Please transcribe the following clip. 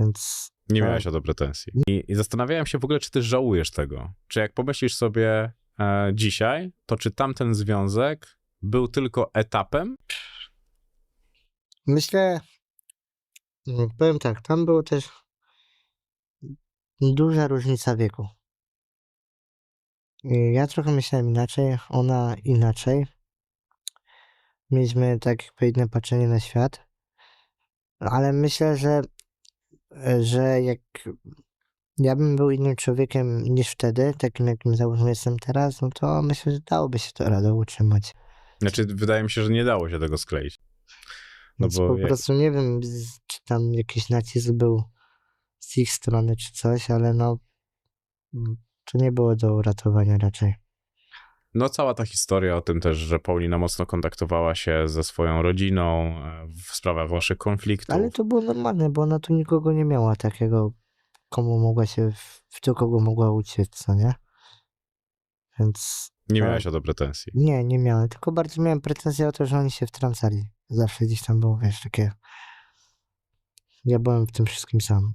Więc Nie Tak. miałeś o to pretensji. I, I zastanawiałem się w ogóle, czy ty żałujesz tego. Czy jak pomyślisz sobie e, dzisiaj, to czy tamten związek był tylko etapem? myślę, mm, powiem tak, tam było też duża różnica wieku. I Ja trochę myślałem inaczej, ona inaczej. Mieliśmy tak jakby inne patrzenie na świat. Ale myślę, że, że jak ja bym był innym człowiekiem niż wtedy, takim jakim załóżmy jestem teraz, no to myślę, że dałoby się to radę utrzymać. Znaczy, wydaje mi się, że nie dało się tego skleić. No Więc bo po prostu nie wiem, czy tam jakiś nacisk był z ich strony czy coś, ale no mm, to nie było do uratowania raczej. No, cała ta historia o tym też, że Paulina mocno kontaktowała się ze swoją rodziną w sprawach waszych konfliktów. Ale to było normalne, bo ona tu nikogo nie miała takiego, komu mogła się, w- do kogo mogła uciec, co nie? Więc Nie tak. miałeś o to pretensji. nie, nie miałem, tylko bardziej miałem pretensje o to, że oni się wtrącali. Zawsze gdzieś tam było, wiesz, takie... Ja byłem w tym wszystkim sam.